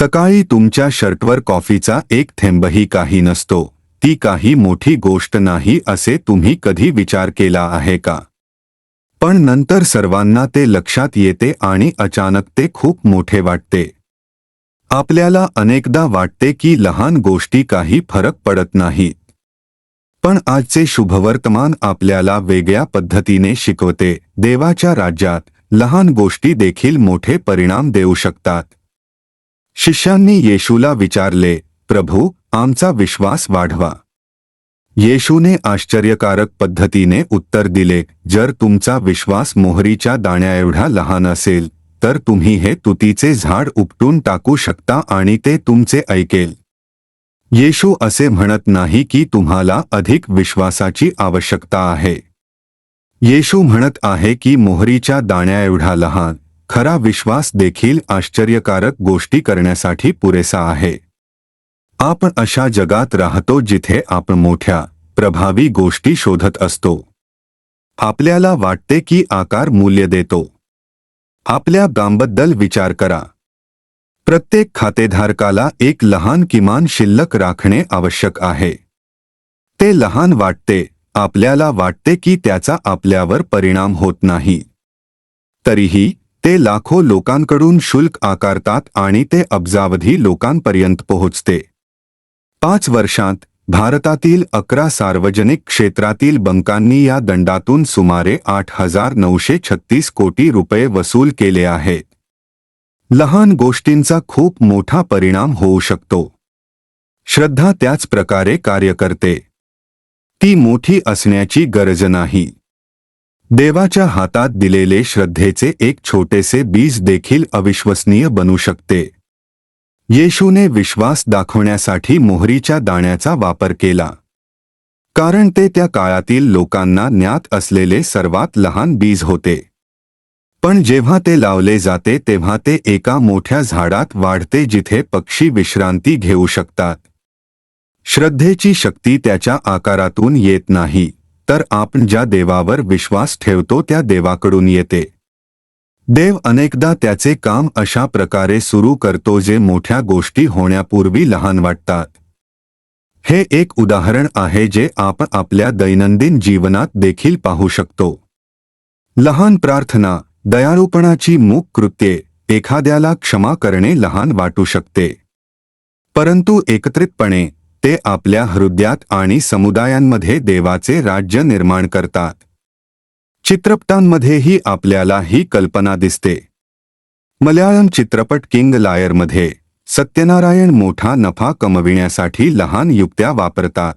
सकाळी तुमच्या शर्टवर कॉफीचा एक थेंबही काही नसतो. ती काही मोठी गोष्ट नाही असे तुम्ही कधी विचार केला आहे का? पण नंतर सर्वांना ते लक्षात येते आणि अचानक ते खूप मोठे वाटते. आपल्याला अनेकदा वाटते की लहान गोष्टी काही फरक पडत नाहीत. पण आजचे शुभवर्तमान आपल्याला वेगळ्या पद्धतीने शिकवते. देवाच्या राज्यात लहान गोष्टी देखील मोठे परिणाम देऊ शकतात. शिष्यांनी येशूला विचारले प्रभू आमचा विश्वास वाढवा. येशूने आश्चर्यकारक पद्धतीने उत्तर दिले जर तुमचा विश्वास मोहरीच्या दाण्याएवढा लहान असेल तर तुम्ही हे तुतीचे झाड उपटून टाकू शकता आणि ते तुमचे ऐकेल. येशू असे म्हणत नाही की तुम्हाला अधिक विश्वासाची आवश्यकता आहे. येशू म्हणत आहे की मोहरीच्या दाण्याएवढा लहान खरा विश्वास देखील आश्चर्यकारक गोष्टी करण्यासाठी पुरेसा आहे. आपण अशा जगात राहतो जिथे आपण मोठ्या प्रभावी गोष्टी शोधत असतो. आपल्याला वाटते की आकार मूल्य देतो. आपल्या गांबद्दल विचार करा. प्रत्येक खातेधारकाला एक लहान किमान शिल्लक राखणे आवश्यक आहे. ते लहान वाटते आपल्याला वाटते की त्याचा आपल्यावर परिणाम होत नाही. तरीही ते लाखो लोकांकडून शुल्क आकारतात आणि ते अब्जावधी लोकांपर्यंत पोहोचते. पाच वर्षांत भारतातील अकरा सार्वजनिक क्षेत्रातील बंकांनी या दंडातून सुमारे आठ हजार नऊशे छत्तीस कोटी रुपये वसूल केले आहेत. लहान गोष्टींचा खूप मोठा परिणाम होऊ शकतो. श्रद्धा त्याच प्रकारे कार्य करते. ती मोठी असण्याची गरज नाही. देवाच्या हातात दिलेले श्रद्धेचे एक छोटेसे बीज देखील अविश्वसनीय बनू शकते. येशूने विश्वास दाखवण्यासाठी मोहरीच्या दाण्याचा वापर केला. कारण ते त्या काळातील लोकांना ज्ञात असलेले सर्वात लहान बीज होते. पण जेव्हा ते लावले जाते तेव्हा ते एका मोठ्या झाडात वाढते जिथे पक्षी विश्रांती घेऊ शकतात. श्रद्धेची शक्ती त्याच्या आकारातून येत नाही. तर आपण ज्या देवावर विश्वास ठेवतो त्या देवाकडून येते. देव अनेकदा त्याचे काम अशा प्रकारे सुरू करतो जे मोठ्या गोष्टी होण्यापूर्वी लहान वाटतात. हे एक उदाहरण आहे जे आपण आपल्या दैनंदिन जीवनात देखील पाहू शकतो. लहान प्रार्थना दयाळूपणाची मूक कृत्ये एखाद्याला क्षमा करणे लहान वाटू शकते. परंतु एकत्रितपणे ते आपल्या हृदयात आणि समुदायांमध्ये देवाचे राज्य निर्माण करतात. चित्रपटांमध्येही आपल्याला ही कल्पना दिसते. मल्याळम चित्रपट किंग लायरमध्ये सत्यनारायण मोठा नफा कमविण्यासाठी लहान युक्त्या वापरतात.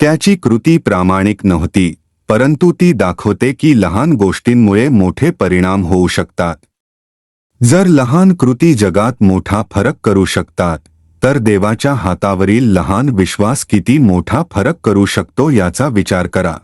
त्याची कृती प्रामाणिक नव्हती परंतु ती दाखवते की लहान गोष्टींमुळे मोठे परिणाम होऊ शकतात. जर लहान कृती जगात मोठा फरक करू शकतात तर देवाच्या हातावरील लहान विश्वास किती मोठा फरक करू शकतो याचा विचार करा.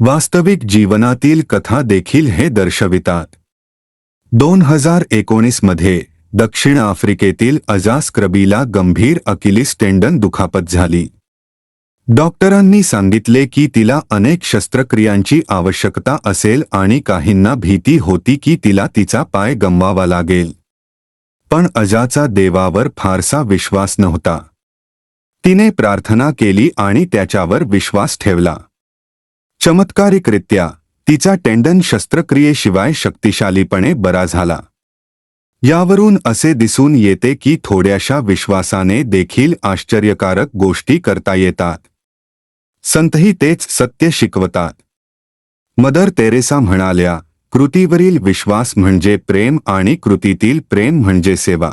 वास्तविक जीवनातील कथा देखील हे दर्शवितात. दोन हजार एकोणीसमध्ये दक्षिण आफ्रिकेतील अजास्क्रबीला गंभीर अकिलिस टेंडन दुखापत झाली. डॉक्टरांनी सांगितले की तिला अनेक शस्त्रक्रियांची आवश्यकता असेल आणि काहींना भीती होती की तिला तिचा पाय गमवावा लागेल. पण अजाचा देवावर फारसा विश्वास नव्हता. तिने प्रार्थना केली आणि त्याच्यावर विश्वास ठेवला. चमत्कारिकरित्या तिचा टेंडन शस्त्रक्रियेशिवाय शक्तिशालीपणे बरा झाला. यावरून असे दिसून येते की थोड्याशा विश्वासाने देखील आश्चर्यकारक गोष्टी करता येतात. संतही तेच सत्य शिकवतात. मदर तेरेसा म्हणाल्या कृतीवरील विश्वास म्हणजे प्रेम आणि कृतीतील प्रेम म्हणजे सेवा.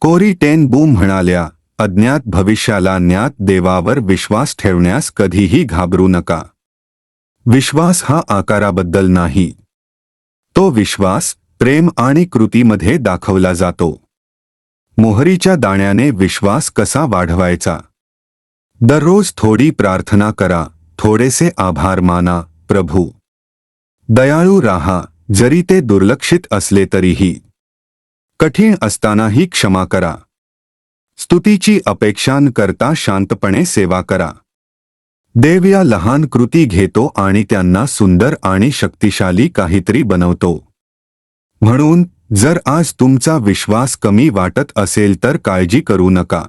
कोरी टेन बूम म्हणाल्या अज्ञात भविष्याला ज्ञात देवावर विश्वास ठेवण्यास कधीही घाबरू नका. विश्वास हा आकाराबद्दल नाही. तो विश्वास प्रेम आणि कृतीमध्ये दाखवला जातो. मोहरीच्या दाण्याने विश्वास कसा वाढवायचा? दररोज थोडी प्रार्थना करा थोडेसे आभार माना प्रभू. दयाळू राहा जरी ते दुर्लक्षित असले तरीही. कठीण असतानाही क्षमा करा. स्तुतीची अपेक्षा करता शांतपणे सेवा करा. देव या लहान कृती घेतो आणि त्यांना सुंदर आणि शक्तिशाली काहीतरी बनवतो. म्हणून जर आज तुमचा विश्वास कमी वाटत असेल तर काळजी करू नका.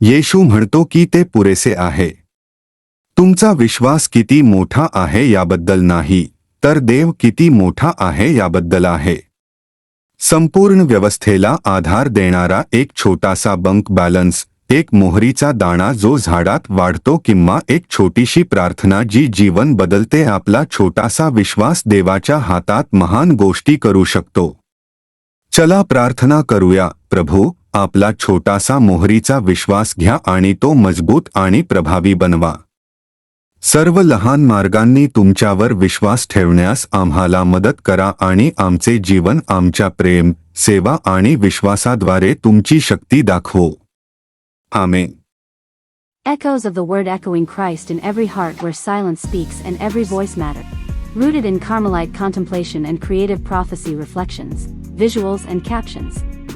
येशू म्हणतो की ते पुरेसे आहे. तुमचा विश्वास किती मोठा आहे याबद्दल नाही. तर देव किती मोठा आहे याबद्दल आहे. संपूर्ण व्यवस्थेला आधार देणारा एक छोटासा बंक बॅलन्स एक मोहरीचा दाणा जो झाडात वाढतो किंवा एक छोटीशी प्रार्थना जी जीवन बदलते आपला छोटासा विश्वास देवाच्या हातात महान गोष्टी करू शकतो. चला प्रार्थना करूया प्रभू आपला छोटासा मोहरीचा विश्वास घ्या आणि तो मजबूत आणि प्रभावी बनवा. सर्व लहान मार्गांनी तुमच्यावर विश्वास ठेवण्यास आम्हाला मदत करा आणि आमचे जीवन आमच्या प्रेम सेवा आणि विश्वासाद्वारे तुमची शक्ती दाखवो आमेन Echoes of the word echoing Christ in every heart where silence speaks and every voice matter. Rooted in Carmelite contemplation and creative prophecy reflections, visuals and captions.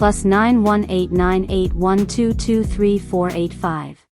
plus 918981223485.